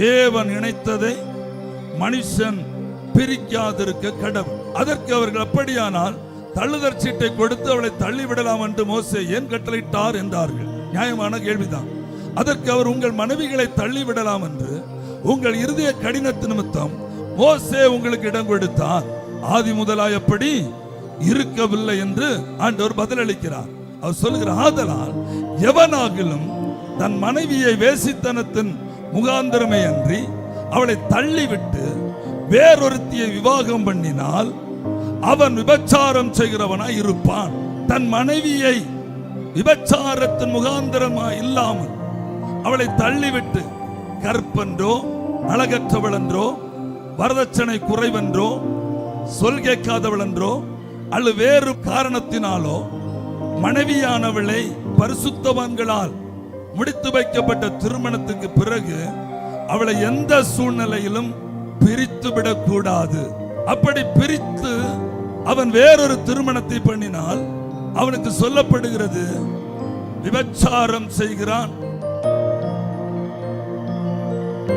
தேவன் இணைத்ததை மனுஷன் பிரிக்காதிருக்க கடவுள். அதற்கு அவர்கள் அப்படியானால் தள்ளுதற் சீட்டை கொடுத்து அவளை தள்ளிவிடலாம் என்று மோசே ஏன் கட்டளையிட்டார் என்றார்கள்? நியாயமான கேள்விதான். அதற்கு அவர் உங்கள் மனைவிகளை தள்ளிவிடலாம் என்று உங்கள் இருதய கடினத்து நிமித்தம் மோசே உங்களுக்கு இடம் கொடுத்தார் ஆதி முதலாய் அப்படி இருக்கவில்லை என்று ஆண்டவர் பதிலளிக்கிறார். அவர் சொல்லுகிறார் ஆதலால் எவனாகிலும் தன் மனைவியை வேசித்தனத்தின் முகாந்திரமே அன்றி அவளை தள்ளிவிட்டு வேறொருத்தியை விவாகம் பண்ணினால் அவன் விபச்சாரம் செய்கிறவனாய் இருப்பான். தன் மனைவியை விபச்சாரத்தின் முகாந்திரமாய் இல்லாமல் அவளை தள்ளிவிட்டு கற்பென்றோ அழகற்றவள் என்றோ வரதட்சணை குறைவென்றோ சொல் கேட்காதவள் என்றோ அல்லது வேறு காரணத்தினாலோ மனைவியானவளை பரிசுத்தவான்களால் முடித்து வைக்கப்பட்ட திருமணத்துக்கு பிறகு அவளை எந்த சூழ்நிலையிலும் பிரித்து விடக்கூடாது. அப்படி பிரித்து அவன் வேறொரு திருமணத்தை பண்ணினால் அவனுக்கு சொல்லப்படுகிறது விபச்சாரம் செய்கிறான்.